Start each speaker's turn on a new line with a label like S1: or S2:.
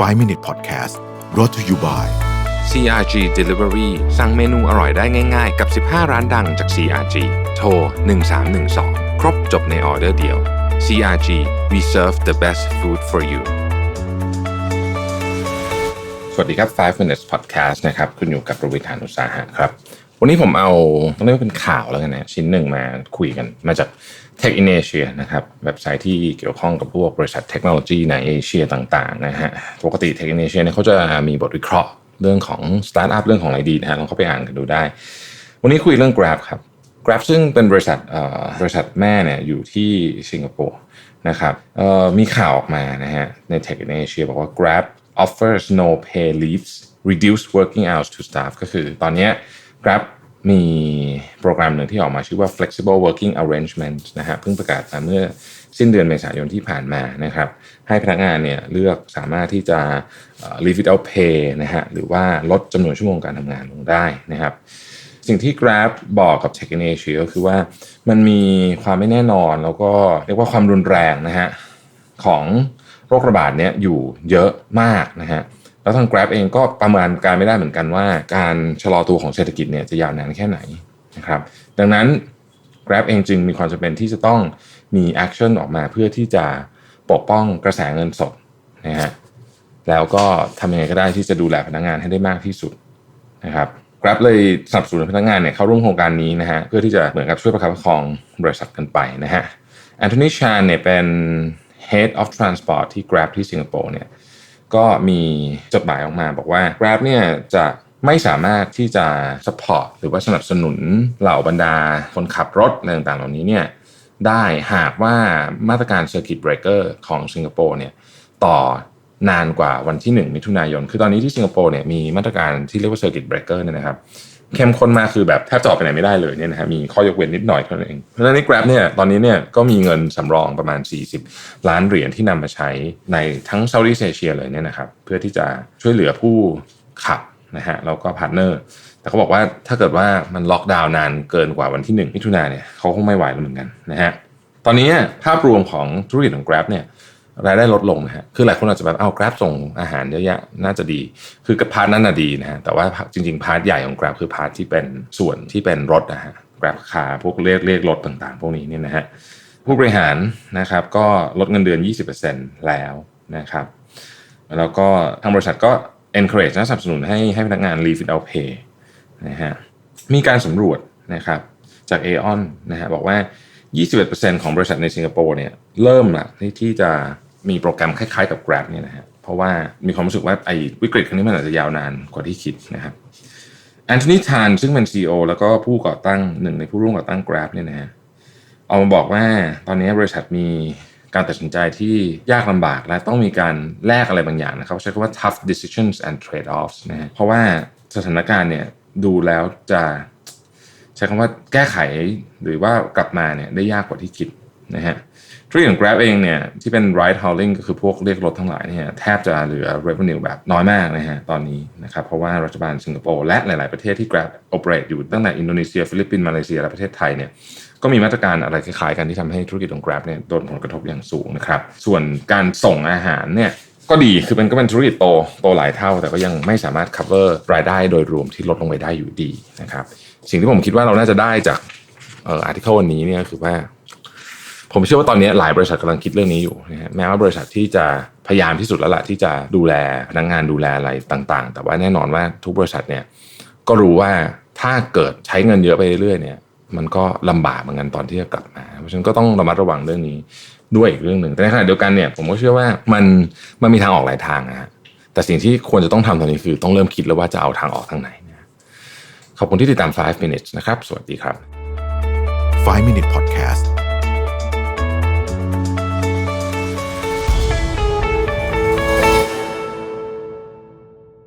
S1: 5 Minute Podcast brought to you by
S2: CRG Delivery สั่งเมนูอร่อยได้ง่ายๆ กับ 15 ร้านดังจาก CRG โทร 1312 ครบจบในออเดอร์เดียว CRG we serve the best food for you สวัสดีครับ 5 minutes podcast นะครับ คุณอยู่กับประวิทยานุสาหะครับ วันนี้ผมเอาต้องเรียกว่าเป็นข่าวแล้วกันนะชิ้นหนึ่งมาคุยกันมาจาก Tech in Asia นะครับเว็บไซต์ที่เกี่ยวข้องกับพวกบริษัทเทคโนโลยีในเอเชียต่างๆนะฮะปกติ Tech in Asia เนี่ยเขาจะมีบทวิเคราะห์เรื่องของสตาร์ทอัพเรื่องของอะไรดีนะฮะลองเข้าไปอ่านกันดูได้ วันนี้คุยเรื่อง Grab ครับ Grab ซึ่งเป็นบริษัทบริษัทแม่เนี่ยอยู่ที่สิงคโปร์นะครับมีข่าวออกมานะฮะใน Tech in Asia บอกว่า Grab offers no pay leaves reduced working hours to staff ก็คือตอนเนี้ย Grab มีโปรแกรมหนึ่งที่ออกมาชื่อว่า flexible working arrangement นะฮะเพิ่งประกาศมาเมื่อสิ้นเดือนเมษายนที่ผ่านมานะครับ ให้พนักงานเนี่ยเลือกสามารถที่จะ leave it out pay นะฮะหรือว่าลดจำนวนชั่วโมงการทำงานลงได้นะครับ สิ่งที่ Grab บอกกับ Tech in Asia ก็คือว่ามันมีความไม่แน่นอนแล้วก็เรียกว่าความรุนแรงนะฮะของโรคระบาดเนี้ยอยู่เยอะมากนะฮะ แล้วทาง Grab เองก็ประมาณการไม่ได้เหมือนกันว่า การชะลอตัวของเศรษฐกิจเนี่ยจะยาวนานแค่ไหนนะครับ ดังนั้น Grab เองจึงมีความจำเป็นที่จะต้องมีแอคชั่นออกมาเพื่อที่จะปกป้องกระแสเงินสดนะฮะแล้วก็ทำยังไงก็ได้ที่จะดูแลพนักงานให้ได้มากที่สุดนะครับ Grab เลยสนับสนุนพนักงานเนี่ยเข้าร่วมโครงการนี้นะฮะเพื่อที่จะเหมือนกับช่วยประคับประคองบริษัทกันไปนะฮะแอนโทนีชานเนี่ยเป็น Head of Transport ที่ Grab ที่สิงคโปร์เนี่ย ก็มีจดหมายออกมาบอกว่า Grab เนี่ยจะไม่สามารถที่จะ support หรือว่าสนับสนุนเหล่าบรรดาคนขับรถอะไรต่างๆเหล่านี้เนี่ยได้หากว่ามาตรการเซอร์กิตเบรกเกอร์ของสิงคโปร์เนี่ยต่อนานกว่าวันที่ 1 มิถุนายน คือตอนนี้ที่สิงคโปร์เนี่ยมีมาตรการที่เรียกว่าเซอร์กิตเบรกเกอร์เนี่ยนะครับ เข้มข้นมากคือแบบแทบจออกไปไหนไม่ได้เลยเนี่ยนะฮะมีข้อยกเว้นนิดหน่อยเท่านั้นเองเพราะฉะนั้นใน Grab เนี่ยตอนนี้เนี่ยก็มีเงินสำรองประมาณ 40 ล้านเหรียญที่นำมาใช้ในทั้งเซาท์อีสเอเชียเลยเนี่ยนะครับเพื่อที่จะช่วยเหลือผู้ขับนะฮะแล้วก็พาร์ทเนอร์แต่เขาบอกว่าถ้าเกิดว่ามันล็อกดาวน์นานเกินกว่าวันที่1มิถุนาเนี่ยเขาคงไม่ไหวแล้วเหมือนกันนะฮะตอนนี้ภาพรวมของธุรกิจของ Grab เนี่ย รายได้ลดลงนะฮะคือหลายคนอาจจะแบบเอา Grab ส่งอาหารเยอะแยะน่าจะดี คือกับพาร์ทนั้นน่ะดีนะฮะแต่ว่าจริงๆพาร์ทใหญ่ของ Grab คือพาร์ทที่เป็นส่วนที่เป็นรถนะฮะ Grab คาพวกเรียกเรียกรถต่างๆ พวกนี้เนี่ยนะฮะผู้บริหารนะครับก็ลดเงินเดือน 20%แล้วนะครับแล้วก็ทางบริษัทก็ encourage นะสนับสนุนให้ให้พนักงาน leave without pay นะฮะมีการสำรวจนะครับจาก Aon นะฮะบอกว่า 21%ของบริษัทในสิงคโปร์เนี่ยเริ่มละที่ที่จะมีโปรแกรมคล้ายๆกับ Grab เนี่ยนะฮะเพราะว่ามีความรู้สึกว่าไอ้วิกฤตครั้งนี้มันอาจจะยาวนานกว่าที่คิดนะครับแอนโทนีทานซึ่งเป็น CEO แล้วก็ผู้ก่อตั้งหนึ่งในผู้ร่วมก่อตั้ง Grab เนี่ยนะฮะเอามาบอกว่าตอนนี้บริษัทมีการตัดสินใจที่ยากลำบากและต้องมีการแลกอะไรบางอย่างนะครับ ใช้คำว่า tough decisions and trade-offs นะฮะเพราะว่าสถานการณ์เนี่ยดูแล้วจะ ใช้คำว่าแก้ไขหรือว่ากลับมาเนี่ยได้ยากกว่าที่คิดนะฮะธุรกิจของ Grab เองเนี่ยที่เป็น ride hailing ก็คือพวกเรียกรถทั้งหลายเนี่ยแทบจะเหลือ revenue แบบน้อยมากนะฮะตอนนี้นะครับเพราะว่ารัฐบาลสิงคโปร์และหลาย ๆ ประเทศที่ Grab operate อยู่ตั้งแต่อินโดนีเซีย ฟิลิปปินส์มาเลเซียและประเทศไทยเนี่ยก็มีมาตรการอะไรคล้าย ๆ กันที่ทำให้ธุรกิจของ Grab เนี่ยโดนผลกระทบอย่างสูงนะครับส่วนการส่งอาหารเนี่ย ก็ดีคือมันก็เป็นธุรกิจโตโตหลายเท่า แต่ก็ยังไม่สามารถ cover รายได้โดยรวมที่ลดลงไปได้อยู่ดีนะครับ สิ่งที่ผมคิดว่าเราน่าจะได้จากเอ่ออาร์ติเคิลวันนี้เนี่ยคือว่า ผมเชื่อว่าตอนนี้หลายบริษัทกำลังคิดเรื่องนี้อยู่นะฮะแม้ว่าบริษัทที่จะพยายามที่สุดแล้วล่ะที่จะดูแลพนักงานดูแลอะไรต่าง ๆ แต่ว่าแน่นอนว่าทุกบริษัทเนี่ยก็รู้ว่าถ้าเกิดใช้เงินเยอะไปเรื่อยๆเนี่ยมันก็ลำบากเหมือนกันตอนที่จะกลับมา เพราะฉะนั้นก็ต้องระมัดระวังเรื่องนี้ ด้วยอีกเรื่องหนึ่งแต่ในขณะเดียวกันเนี่ยผมก็เชื่อว่ามันมันมีทางออกหลายทางนะฮะแต่สิ่งที่ควรจะต้องทำตอนนี้คือต้องเริ่มคิดแล้วว่าจะเอาทางออกทางไหนนะขอบคุณที่ติดตาม 5 minutes นะครับ สวัสดีครับ
S1: 5 Minute Podcast